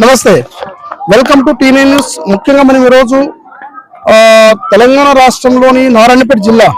నమస్తే. Welcome to TV news ముఖ్యంగా మనం ఈరోజు ఆ, తెలంగాణ రాష్ట్రంలోని నారాయణపేట జిల్లా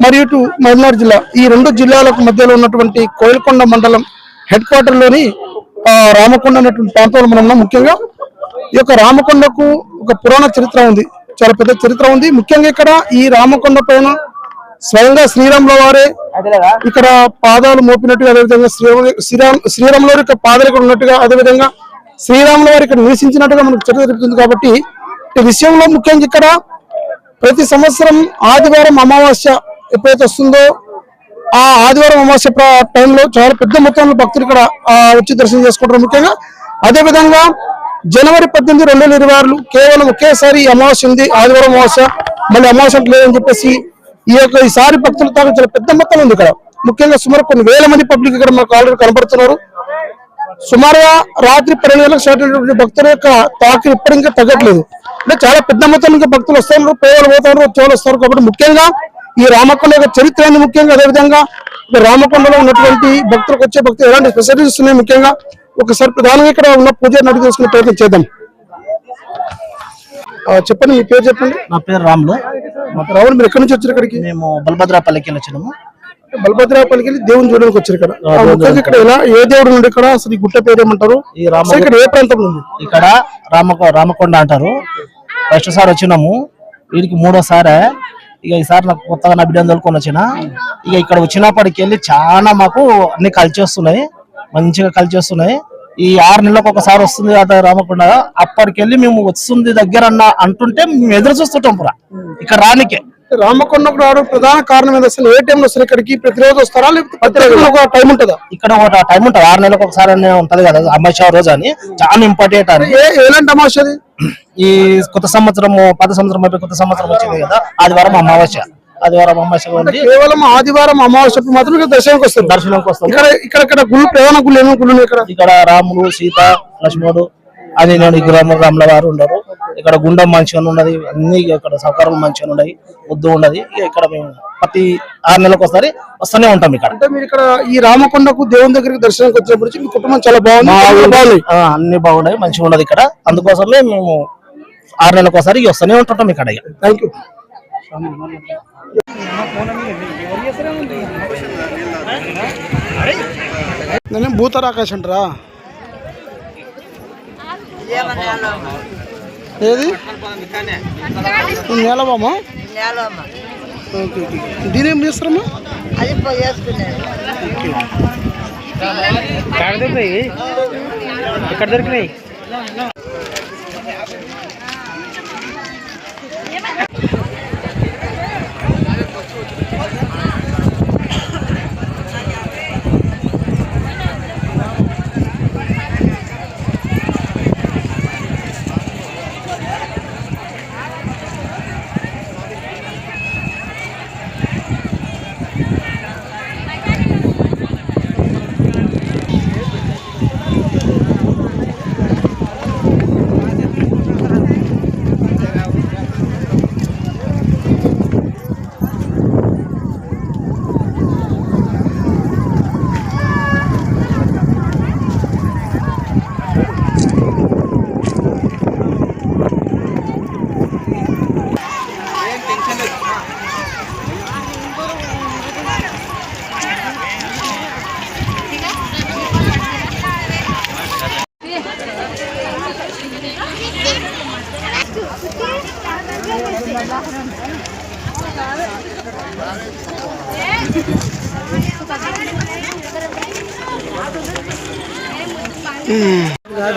మరియు ఇటు మహిళనాడు జిల్లా ఈ రెండు జిల్లాలకు మధ్యలో ఉన్నటువంటి కోయలకొండ మండలం హెడ్ క్వార్టర్లోని రామకొండ అనేటువంటి ప్రాంతంలో మనం ఉన్నాం. ముఖ్యంగా ఈ యొక్క రామకొండకు ఒక పురాణ చరిత్ర ఉంది. చాలా పెద్ద చరిత్ర ఉంది. ముఖ్యంగా ఇక్కడ ఈ రామకొండ పైన స్వయంగా శ్రీరాముల వారే ఇక్కడ పాదాలు మోపినట్టుగా అదేవిధంగా శ్రీరామ శ్రీరామ్ శ్రీరాముల వారి యొక్క పాదాలు ఇక్కడ ఉన్నట్టుగా అదేవిధంగా శ్రీరాముల వారు ఇక్కడ నివసించినట్టుగా మనకు చరిత్ర తెలుపుతుంది కాబట్టి ఈ విషయంలో ముఖ్యంగా ఇక్కడ ప్రతి సంవత్సరం ఆదివారం అమావాస్య ఎప్పుడైతే వస్తుందో ఆ ఆదివారం అమావాస్య టైంలో చాలా పెద్ద మొత్తంలో భక్తులు ఇక్కడ ఆ, వచ్చి దర్శనం చేసుకుంటారు ముఖ్యంగా. అదే విధంగా జనవరి పద్దెనిమిది రెండు వేల ఇరవై ఆరులు కేవలం ఒకేసారి అమావాస్య ఉంది. ఆదివారం అమావాస్య మళ్ళీ అమావాస్య లేదని చెప్పేసి ఈ యొక్క ఈసారి భక్తుల తాను చాలా పెద్ద మొత్తం ఉంది ఇక్కడ. ముఖ్యంగా సుమారు కొన్ని వేల మంది పబ్లిక్ ఇక్కడ మనకు ఆల్రెడీ కనబడుతున్నారు. సుమారుగా రాత్రి పన్నెండు గంటలకు స్టార్ట్ అయినటువంటి భక్తుల యొక్క తాకిడి ఇప్పుడు ఇంకా తగ్గట్లేదు. అంటే చాలా పెద్ద మొత్తం ఇంకా భక్తులు వస్తున్నారు పేదలు పోతారు చోళ్ళు వస్తారు కాబట్టి ముఖ్యంగా ఈ రామకొండ యొక్క చరిత్ర అనేది ముఖ్యంగా? అదేవిధంగా రామకొండలో ఉన్నటువంటి భక్తులకు వచ్చే భక్తులు ఎలాంటి ఫెసిలిటీస్ ఉన్నాయి ముఖ్యంగా? ఒకసారి ప్రధానంగా ఇక్కడ ఉన్న పూజ నడిపి తెలుసుకునే ప్రయత్నం చేద్దాం. చెప్పండి మీ పేరు చెప్పండి. నా పేరు రాములు. రావులు మీరు ఎక్కడి నుంచి వచ్చారు ఇక్కడికి? మేము బలభద్రాపల్లికి వెళ్ళి వచ్చినాము బలభద్రాపల్లికి వెళ్ళి దేవుని చూడడానికి వచ్చారు ఇక్కడ. ఆ, ముఖ్యంగా ఇక్కడ ఎలా ఏ దేవుడు నుండి ఇక్కడ? అసలు ఈ గుట్ట పేరు ఏమంటారు? ఈ రామ ఇక్కడ ఏ ప్రాంతంలో ఉంది? ఇక్కడ రామకొ రామకొండ అంటారు. ఫస్ట్ సారి వచ్చినాము. వీడికి మూడోసారి. ఇక ఈసారి నాకు కొత్తగా నా బిడ్డను తోలుకొని వచ్చిన. ఇక ఇక్కడ వచ్చినప్పటికి వెళ్ళి చాలా మాకు అన్ని కలిసి వస్తున్నాయి మంచిగా కలిసి వస్తున్నాయి ఈ ఆరు నెలలకు ఒకసారి వస్తుంది అట రామకొండ అప్పటికెళ్ళి మేము వస్తుంది దగ్గర అన్న అంటుంటే మేము ఎదురు చూస్తుంటాం పురా. ఇక్కడ రానికే. రామకొండకు రావడం ప్రధాన కారణం ఏంది అసలు? ఏ టైంలో వస్తారు? ఇక్కడికి ప్రతిరోజు వస్తారా? లేకపోతే ఒక టైం ఉంటుందా? ఇక్కడ ఒక టైం ఉంటుంది. ఆరు నెలలకు ఒకసారి అనే ఉంటది కదా అమావాస్య రోజు అని. చాలా ఇంపార్టెంట్ అని. ఎలాంటి అమావాస్య ఈ కొత్త సంవత్సరం పాత సంవత్సరం అయిపోయి కొత్త సంవత్సరం వచ్చింది కదా ఆదివారం అమావాస్య. ఆదివారం అమావాస్య ఉంది. కేవలం ఆదివారం అమావాస్యకు మాత్రం ఇక్కడ దర్శనానికి వస్తారు దర్శనంకి వస్తాం ఇక్కడ ఇక్కడ ఇక్కడ గుళ్ళు ప్రధాన గుళ్ళు ఏమేమి గుళ్ళు ఇక్కడ? ఇక్కడ రాముడు సీత లక్ష్మణుడు అది నేను విగ్రహం రాముల వారు ఉండరు. ఇక్కడ గుండం మంచిగా ఉన్నది అన్ని ఇక్కడ సౌకర్యాలు మంచిగా ఉన్నాయి ముద్దు ఉన్నది. ఇక ఇక్కడ మేము ప్రతి ఆరు నెలలకు ఒకసారి వస్తూనే ఉంటాం ఇక్కడ. అంటే మీరు ఇక్కడ ఈ రామకొండకు దేవుని దగ్గరికి దర్శనానికి వచ్చినప్పటి నుంచి మీ కుటుంబం చాలా బాగుంది అన్ని బాగున్నాయి మంచిగా ఉన్నది ఇక్కడ. అందుకోసమే మేము ఆరు నెలలకు ఒకసారి వస్తూనే ఉంటుంటాం ఇక్కడ ఇక. థ్యాంక్ యూ నేను భూతరాకాశ్ అంటారా? ఏది? నేలబామా ఓకే ఓకే. దీని ఏం చేస్తారమ్మా అది ఇక్కడ దొరికినాయి? ఎక్కడ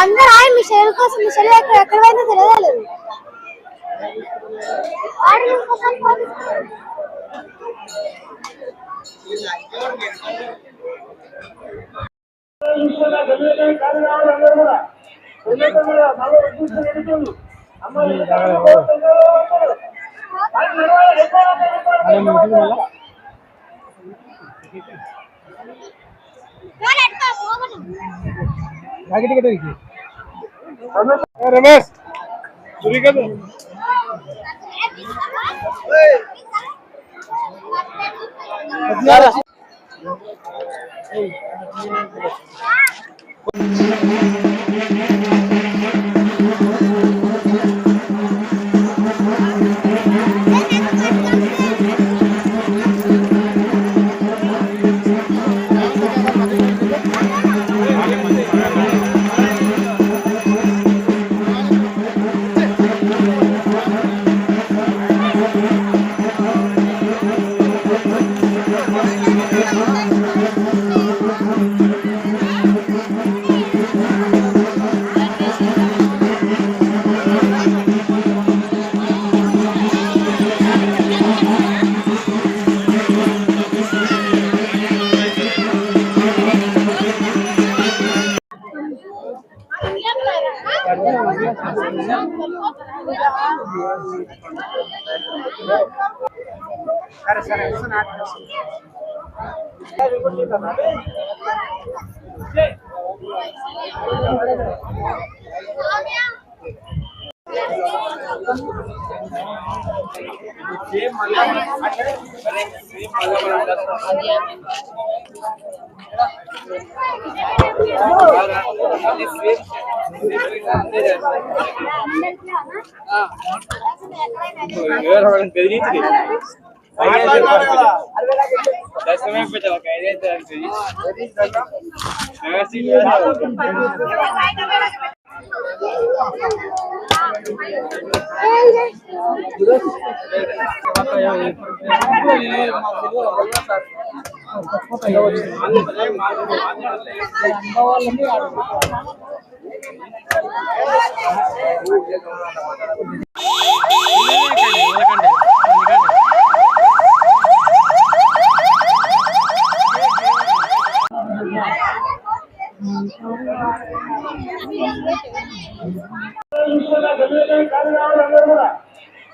అందరూ ఆయన మీ చెల్లి కోసం మీ చెల్లి ఎక్కడ ఎక్కడ పోయిందో తెలియలేదు. रमेश चुरी कर दो ఆడు ఇంకోసారి ఫోన్ ఇస్తాడు. ఫోన్ ఎట్టుకో, పోగొట్టు. రమేష్